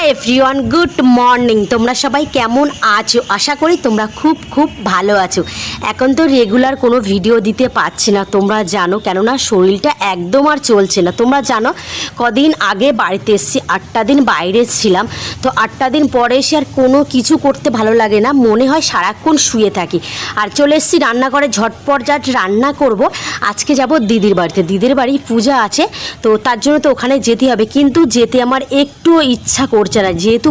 Hi everyone good morning তোমরা সবাই কেমন আছো? আশা করি তোমরা খুব খুব ভালো আছো। এখন তো রেগুলার কোনো ভিডিও দিতে পারছি না, তোমরা জানো, কেননা শরীরটা একদম আর চলছে না। তোমরা জানো, কদিন আগে বাড়িতে এসেছি, আটটা দিন বাইরে ছিলাম। তো আটটা দিন পরে এসে আর কোনো কিছু করতে ভালো লাগে না, মনে হয় সারাক্ষণ শুয়ে থাকি। আর চলে এসেছি রান্না করে ঝটপট জাট রান্না করব। আজকে যাব দিদির বাড়িতে। দিদির বাড়ি পূজা আছে, তো তার জন্য তো ওখানে যেতে হবে। কিন্তু যেতে আমার একটুও ইচ্ছা করছে না। যেহেতু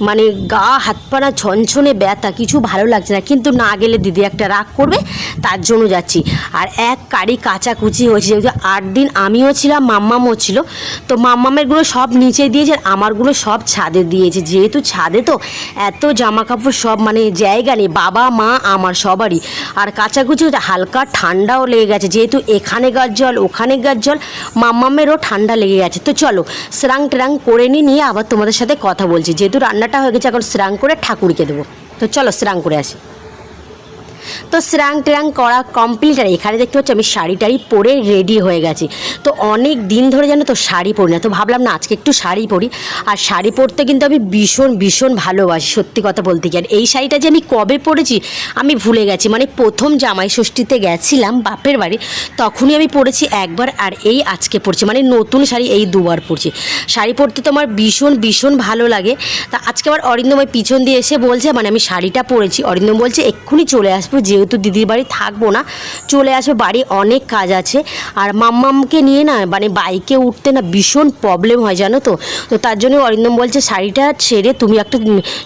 মানে গা, হাত পা না ছনছনে ব্যথা, কিছু ভালো লাগছে না। কিন্তু না গেলে দিদি একটা রাগ করবে, তার জন্য যাচ্ছি। আর এক কারি কাচাকুচি হয়েছে, যেহেতু আট দিন আমিও ছিলাম, মাম্মামও ছিল। তো মাম্মামেরগুলো সব নিচে দিয়েছে আর আমারগুলো সব ছাদে দিয়েছে। যেহেতু ছাদে তো এত জামা কাপড় সব মানে জায়গা নেই, বাবা, মা, আমার সবারই। আর কাচাকুচি হালকা ঠান্ডাও লেগে গেছে। যেহেতু এখানেকার জল ওখানেকার জল, মাম্মামেরও ঠান্ডা লেগে গেছে। তো চলো স্রাং ট্রাং করে নিয়ে আবার তোমাদের সাথে কথা বলছি, যেহেতু রান্নাটা হয়ে গেছে, এখন স্নান করে ঠাকুরকে দেবো। তো চলো স্নান করে আসি। তো স্রাং ট্রাং করা কমপ্লিট আর এখানে দেখতে পাচ্ছি আমি শাড়ি টাড়ি পরে রেডি হয়ে গেছি। তো অনেক দিন ধরে যেন তো শাড়ি পরি না, তো ভাবলাম না আজকে একটু শাড়ি পরি। আর শাড়ি পরতে কিন্তু আমি ভীষণ ভীষণ ভালোবাসি, সত্যি কথা বলতে গিয়ে আর এই শাড়িটা যে আমি কবে পরেছি, আমি ভুলে গেছি। মানে প্রথম জামাই ষষ্ঠীতে গেছিলাম, বাপের বাড়ি, তখনই আমি পরেছি একবার, আর এই আজকে পরছি। মানে নতুন শাড়ি এই দুবার পরছি। শাড়ি পরতে তো আমার ভীষণ ভীষণ ভালো লাগে। তা আজকে আবার অরিন্দম পিছন দিয়ে এসে বলছে মানে আমি শাড়িটা পরেছি। অরিন্দম বলছে, এক্ষুনি চলে আসব। যেহেতু দিদির বাড়ি থাকব না, চলে আসব বাড়ি অনেক কাজ আছে। আর মাম্মামকে নিয়ে না মানে বাইকে উঠতে না ভীষণ প্রবলেম হয়, জানো তো? তো তার জন্য অরিন্দম বলছে, শাড়িটা ছেড়ে তুমি একটা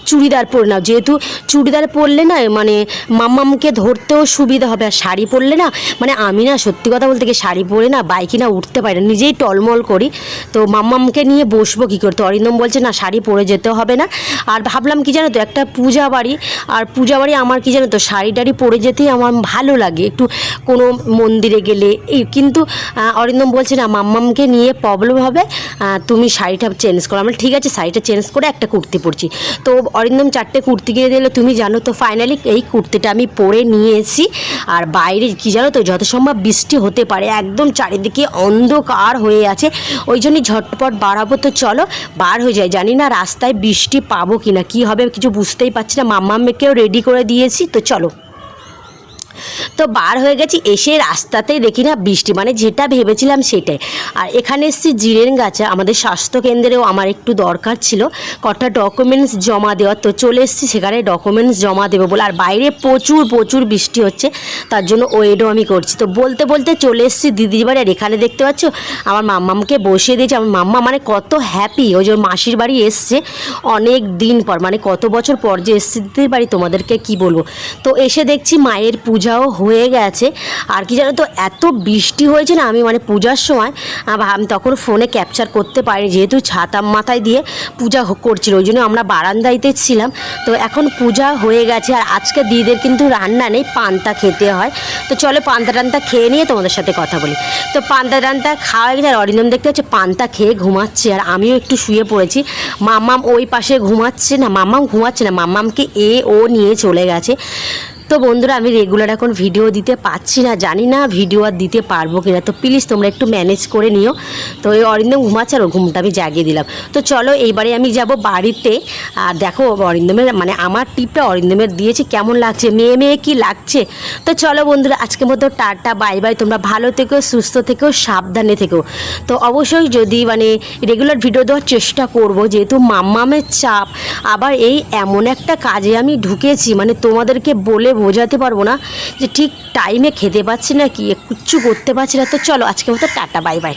চুড়িদার পরে নাও। যেহেতু চুড়িদার পরলে না মানে মাম্মামকে ধরতেও সুবিধা হবে। আর শাড়ি পরলে না মানে আমি না, সত্যি কথা বলতে কি, শাড়ি পরে না বাইকে না উঠতে পারি না, নিজেই টলমল করি। তো মাম্মামকে নিয়ে বসবো কী করতে অরিন্দম বলছে, না, শাড়ি পরে যেতে হবে না। আর ভাবলাম কি জানো তো, একটা পূজা বাড়ি। আর পূজা বাড়ি আমার কি জানো তো শাড়ি টাড়ি পরে যেতেই আমার ভালো লাগে। একটু কোনো মন্দিরে গেলে এই কিন্তু অরিন্দম বলছে না, মাম্মামকে নিয়ে প্রবলেম হবে তুমি শাড়িটা চেঞ্জ করো। আমরা ঠিক আছে, শাড়িটা চেঞ্জ করে একটা কুর্তি পরছি। তো অরিন্দম চারটে কুর্তি কিনে দিলে, তুমি জানো তো ফাইনালি এই কুর্তিটা আমি পরে নিয়ে এসেছি। আর বাইরে কি জানো তো, যত সম্ভব বৃষ্টি হতে পারে, একদম চারিদিকে অন্ধকার হয়ে আছে। ওই জন্যই ঝটপট বাড়াবো তো চলো, বার হয়ে যায়। জানি না রাস্তায় বৃষ্টি পাবো কি না কী হবে, কিছু বুঝতেই পারছি না। মাম্মাম্মেকেও রেডি করে দিয়েছি, তো চলো। তো বার হয়ে গেছি, এসে রাস্তাতেই দেখি না বৃষ্টি মানে যেটা ভেবেছিলাম সেটাই। আর এখানে এসেছি জিরেন গাছে, আমাদের স্বাস্থ্য কেন্দ্রেও আমার একটু দরকার ছিল, কটা ডকুমেন্টস জমা দেওয়ার। তো চলে এসেছি সেখানে ডকুমেন্টস জমা দেবো বলে, আর বাইরে প্রচুর প্রচুর বৃষ্টি হচ্ছে, তার জন্য ওয়েডও আমি করছি। তো বলতে বলতে চলে এসেছি দিদির বাড়ি, আর এখানে দেখতে পাচ্ছ, আমার মাম্মামকে বসিয়ে দিয়েছে। আমার মাম্মা মানে কত হ্যাপি ওই যে মাসির বাড়ি এসছে, অনেক দিন পর মানে কত বছর পর যে এসছে দিদির বাড়ি, তোমাদেরকে কি বলব? তো এসে দেখছি মায়ের পূজাও হয়ে গেছে। আর কি জানো তো, এত বৃষ্টি হয়েছে না, আমি মানে পূজার সময় আমি তখন ফোনে ক্যাপচার করতে পারিনি, যেহেতু ছাতা মাথায় দিয়ে পূজা করছিল, ওই জন্য আমরা বারান্দাইতে ছিলাম। তো এখন পূজা হয়ে গেছে, আর আজকে দিদিদের কিন্তু রান্না নেই, পান্তা খেতে হয়। তো চলো পান্তা টান্তা খেয়ে নিয়ে তোমাদের সাথে কথা বলি। তো পান্তা টান্তা খাওয়া গেছে, আর অরিন্দম দেখতে হচ্ছে পান্তা খেয়ে ঘুমাচ্ছে, আর আমিও একটু শুয়ে পড়েছি। মাম্মাম ওই পাশে ঘুমাচ্ছে না, মাম্মাম ঘুমাচ্ছে না, মাম্মামকে এ, ও নিয়ে চলে গেছে। তো বন্ধুরা, আমি রেগুলার এখন ভিডিও দিতে পারছি না, জানি না ভিডিও আর দিতে পারব কিনা। তো প্লিজ তোমরা একটু ম্যানেজ করে নিও। তো এই অরিন্দম ঘুমাচ্ছে আর ঘুমটা আমি জাগিয়ে দিলাম। তো চলো, এইবারে আমি যাব বাড়িতে। আর দেখো, অরিন্দমের মানে আমার টিপটা অরিন্দমের দিয়েছে, কেমন লাগছে, মেয়ে মেয়ে কি লাগছে? তো চলো বন্ধুরা, আজকের মতো টাটা বাই বাই তোমরা ভালো থেকো, সুস্থ থেকো, সাবধানে থেকো। তো অবশ্যই যদি মানে রেগুলার ভিডিও দেওয়ার চেষ্টা করব, যেহেতু মাম্মামের চাপ, আবার এই এমন একটা কাজে আমি ঢুকেছি মানে তোমাদেরকে বলে বোঝাতে পারব না যে ঠিক টাইমে খেতে পাচ্ছি না কি কিচ্ছু করতে পারছি না, তো চলো আজকে মতো টাটা বাই বাই